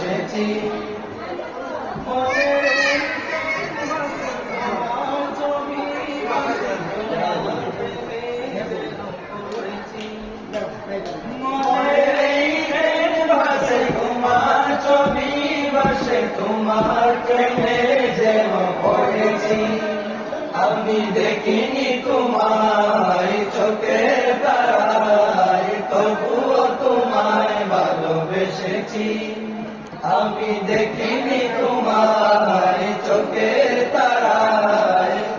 এসেছি। তোমার আমি দেখিনি তোমায় চোখে তারায় তবুও তোমায় ভালোবেসেছি। আমি দেখিনি তোমার চোখের তারায়।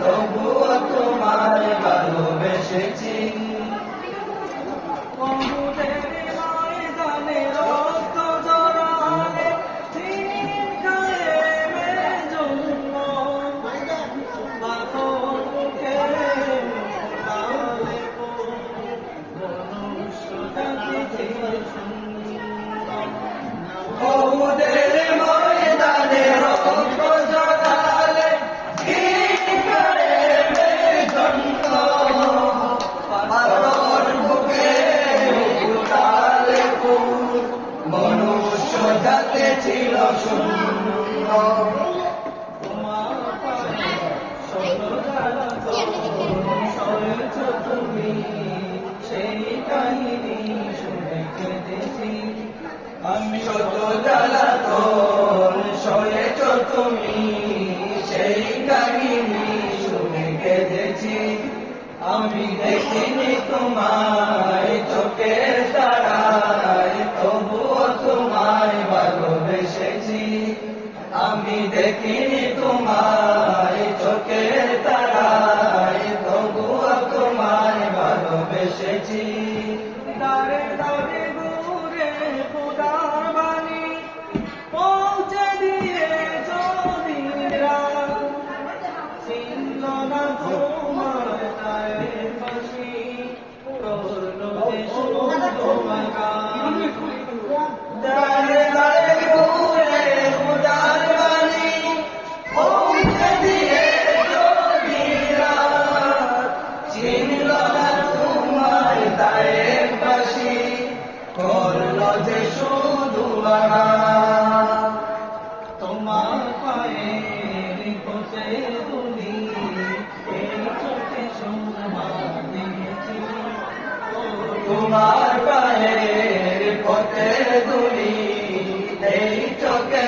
জাতি ছিল তুমি সেই কাহিনী শুনে কেঁদেছি আমি সয়েছ তুমি সেই কাহিনী শুনে কেঁদেছি আমি দেখিনি তোমায়, চোখের তারায়, তবুও তোমায় ভালোবেসেছি। আমি দেখিনি তোমায়, চোখের তারায়, তবুও তোমায় ভালোবেসেছি। দারে দারে শুধু। তোমার পায়ে দিয়েছি তোমার পথে দুলি এই চোখে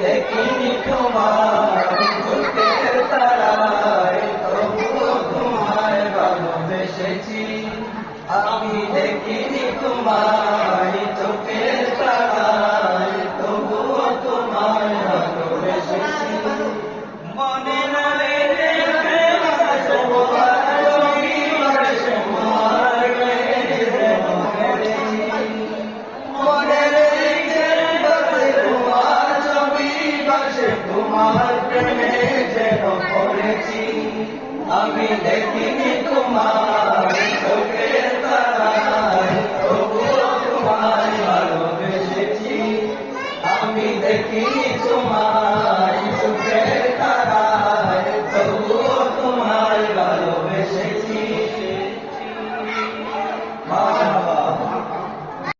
দেখিনি তোমার চোখের তারায় তবুও তোমায় ভালোবেসেছি আমি দেখিনি তোমার চোখের তারায়, তবুও তোমায় ভালোবেসেছি। মনে তোমার প্রেমে যেন পড়েছি। আমি দেখিনি তোমার কি তোমার